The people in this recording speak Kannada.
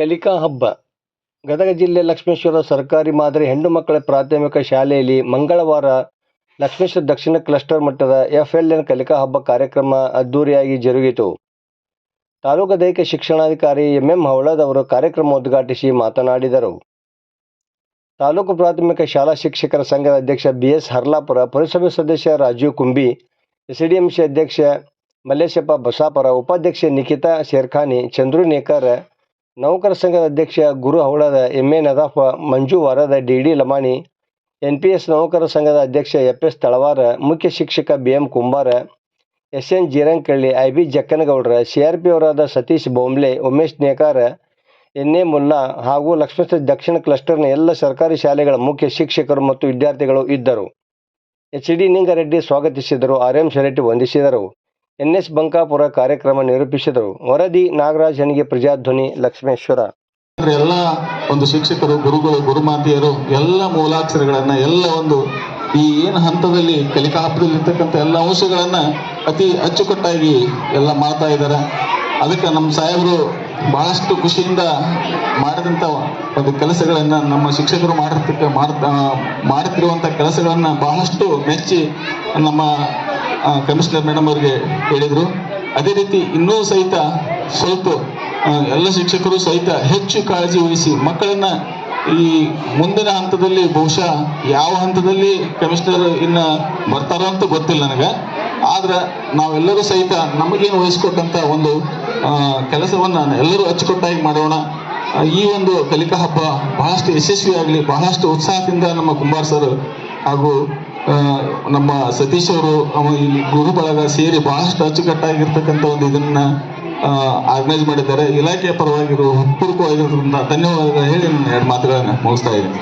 ಕಲಿಕಾ ಹಬ್ಬ. ಗದಗ ಜಿಲ್ಲೆ ಲಕ್ಷ್ಮೇಶ್ವರ ಸರ್ಕಾರಿ ಮಾದರಿ ಹೆಣ್ಣು ಮಕ್ಕಳ ಪ್ರಾಥಮಿಕ ಶಾಲೆಯಲ್ಲಿ ಮಂಗಳವಾರ ಲಕ್ಷ್ಮೇಶ್ವರ ದಕ್ಷಿಣ ಕ್ಲಸ್ಟರ್ ಮಟ್ಟದ ಎಫ್ ಎಲ್ ಎನ್ ಕಲಿಕಾ ಹಬ್ಬ ಕಾರ್ಯಕ್ರಮ ಅದ್ದೂರಿಯಾಗಿ ಜರುಗಿತು. ತಾಲೂಕು ದೈಹಿಕ ಶಿಕ್ಷಣಾಧಿಕಾರಿ ಎಂಎಂ ಅವರು ಕಾರ್ಯಕ್ರಮ ಉದ್ಘಾಟಿಸಿ ಮಾತನಾಡಿದರು. ತಾಲೂಕು ಪ್ರಾಥಮಿಕ ಶಾಲಾ ಶಿಕ್ಷಕರ ಸಂಘದ ಅಧ್ಯಕ್ಷ ಬಿಎಸ್ ಹರ್ಲಾಪುರ, ಪುರಸಭೆ ಸದಸ್ಯ ರಾಜೀವ್ ಕುಂಬಿ, ಎಸ್ಡಿಎಂಸಿ ಅಧ್ಯಕ್ಷ ಮಲ್ಲೇಶಪ್ಪ ಬಸಾಪರ, ಉಪಾಧ್ಯಕ್ಷೆ ನಿಖಿತಾ ಶೇರ್ಖಾನಿ ಚಂದ್ರು ನೇಕರ್ ನೌಕರ ಸಂಘದ ಅಧ್ಯಕ್ಷ ಗುರು ಹೌಳದ ಎಂ ಎ ನದಾಫ ಮಂಜು ವಾರದ D D Lamani, N P S ನೌಕರ ಸಂಘದ ಅಧ್ಯಕ್ಷ ಎಫ್ ಎಸ್ ತಳವಾರ, ಮುಖ್ಯ ಶಿಕ್ಷಕ B M Kumbar, S N Jirankalli, I B Jakkanagoudar, C R P ಅವರಾದ Satish Bomble Umesh Nekar, N A Mulla ಹಾಗೂ ಲಕ್ಷ್ಮೇಶ್ವರ ದಕ್ಷಿಣ ಕ್ಲಸ್ಟರ್ನ ಎಲ್ಲ ಸರ್ಕಾರಿ ಶಾಲೆಗಳ ಮುಖ್ಯ ಶಿಕ್ಷಕರು ಮತ್ತು ವಿದ್ಯಾರ್ಥಿಗಳು ಇದ್ದರು. ಎಚ್ ಡಿ ನಿಂಗರೆಡ್ಡಿ ಸ್ವಾಗತಿಸಿದರು. ಆರ್ ಎಂ ಶೆರಟ್ಟಿ ವಂದಿಸಿದರು. ಎನ್ ಎಸ್ ಬಂಕಾಪುರ ಕಾರ್ಯಕ್ರಮ ನಿರೂಪಿಸಿದರು. ವರದಿ, ನಾಗರಾಜ್ ಹಣಿಗೆ ಪ್ರಜಾಧ್ವನಿ, ಲಕ್ಷ್ಮೇಶ್ವರ. ಎಲ್ಲ ಒಂದು ಶಿಕ್ಷಕರು, ಗುರುಗಳು, ಗುರುಮಾತೆಯರು, ಎಲ್ಲ ಮೂಲಾಕ್ಷರಗಳನ್ನ, ಎಲ್ಲ ಒಂದು ಈ ಏನು ಹಂತದಲ್ಲಿ ಕಲಿಕಾ ಹಬ್ಬದಲ್ಲಿ ಇರ್ತಕ್ಕಂಥ ಎಲ್ಲ ಅಂಶಗಳನ್ನ ಅತಿ ಅಚ್ಚುಕಟ್ಟಾಗಿ ಎಲ್ಲ ಮಾಡ್ತಾ ಇದ್ದಾರೆ. ಅದಕ್ಕೆ ನಮ್ಮ ಸಾಹೇಬರು ಬಹಳಷ್ಟು ಖುಷಿಯಿಂದ ಮಾಡಿದಂಥ ಒಂದು ಕೆಲಸಗಳನ್ನ ನಮ್ಮ ಶಿಕ್ಷಕರು ಮಾಡಿರ್ತಕ್ಕ, ಮಾಡ್ತಾ ಮಾಡುತ್ತಿರುವಂಥ ಕೆಲಸಗಳನ್ನ ಬಹಳಷ್ಟು ಮೆಚ್ಚಿ ನಮ್ಮ ಕಮಿಷನರ್ ಮೇಡಮ್ ಅವರಿಗೆ ಹೇಳಿದರು. ಅದೇ ರೀತಿ ಇನ್ನೂ ಸಹಿತ ಸ್ವಲ್ಪ ಎಲ್ಲ ಶಿಕ್ಷಕರು ಸಹಿತ ಹೆಚ್ಚು ಕಾಳಜಿ ವಹಿಸಿ ಮಕ್ಕಳನ್ನ ಈ ಮುಂದಿನ ಹಂತದಲ್ಲಿ ಬಹುಶಃ ಯಾವ ಹಂತದಲ್ಲಿ ಕಮಿಷನರ್ ಇನ್ನ ಬರ್ತಾರೋ ಅಂತ ಗೊತ್ತಿಲ್ಲ ನನಗೆ. ಆದ್ರೆ ನಾವೆಲ್ಲರೂ ಸಹಿತ ನಮಗೇನು ವಹಿಸ್ಕೊಟ್ಟಂತ ಒಂದು ಕೆಲಸವನ್ನ ಎಲ್ಲರೂ ಅಚ್ಚುಕಟ್ಟಾಗಿ ಮಾಡೋಣ. ಈ ಒಂದು ಕಲಿಕಾ ಹಬ್ಬ ಬಹಳಷ್ಟು ಯಶಸ್ವಿಯಾಗಲಿ, ಬಹಳಷ್ಟು ಉತ್ಸಾಹದಿಂದ ನಮ್ಮ ಕುಂಬಾರ್ ಸರ್ ಹಾಗೂ ನಮ್ಮ ಸತೀಶ್ ಅವರು, ಅವ ಇಲ್ಲಿ ಗುರು ಬಳಗ ಸೇರಿ ಬಹಳಷ್ಟು ಅಚ್ಚುಕಟ್ಟಾಗಿರ್ತಕ್ಕಂಥ ಒಂದು ಇದನ್ನ ಆರ್ಗನೈಸ್ ಮಾಡಿದ್ದಾರೆ. ಇಲಾಖೆಯ ಪರವಾಗಿರೋ ಹೃತ್ಪೂರ್ವಕವಾಗಿರೋದ್ರಿಂದ ಧನ್ಯವಾದಗಳು ಹೇಳಿ ನಾನು ಎರಡು ಮಾತುಗಳನ್ನ ಮುಗಿಸ್ತಾ ಇದ್ದೀನಿ.